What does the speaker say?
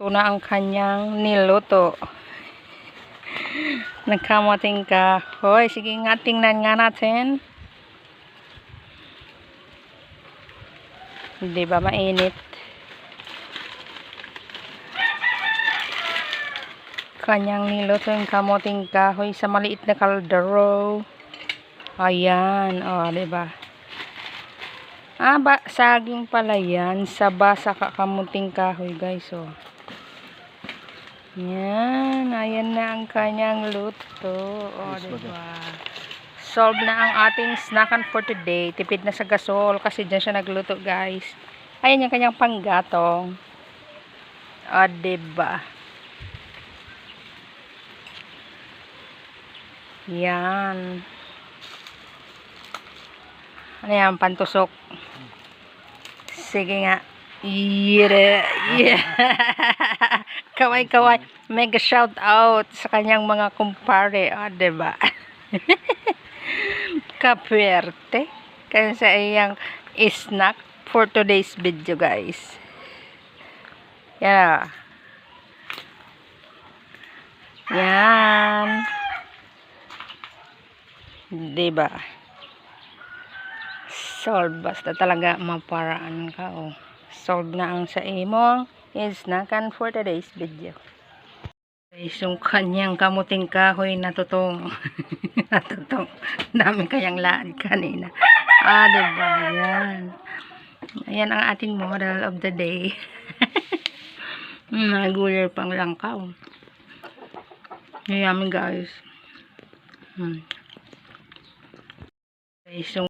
Ito na ang kanyang niluto. Nagkamating ka. Hoy, sige nga, tingnan nga natin. Hindi ba mainit? Kanyang niluto yung kamoting kahoy sa maliit na kaldero. Ayan, o, oh, diba? Ah, ba, saging pala yan. Saba sa kakamuting kahoy, guys, oh. Yan, ayan na ang kanyang luto. O, madam. diba? Solve na ang ating snackan for today. Tipid na sa gasol kasi dyan siya nagluto, guys. Ayan yung kanyang panggatong. O, diba? Yan. Ano yan? Pantusok. Sige nga. Yeah. Yeah. kaway kaway. Mega shout out sa kanyang mga kumpare. O, oh, diba? Kapwerte. Kaya sa iyang snack for today's video, guys. Yan. Yan. Diba? Solve. Basta talaga maparaan ka, oh. Solve na ang sa imong isnakan for today's video. Guys, yung kanyang kamuting kahoy natutong. natutong. Dami kayang laad kanina. Ah, diba? Yan. Ayan ang ating model of the day. Hmm, Nagulay pang langkaw. Yummy guys. Hmm. Guys, yung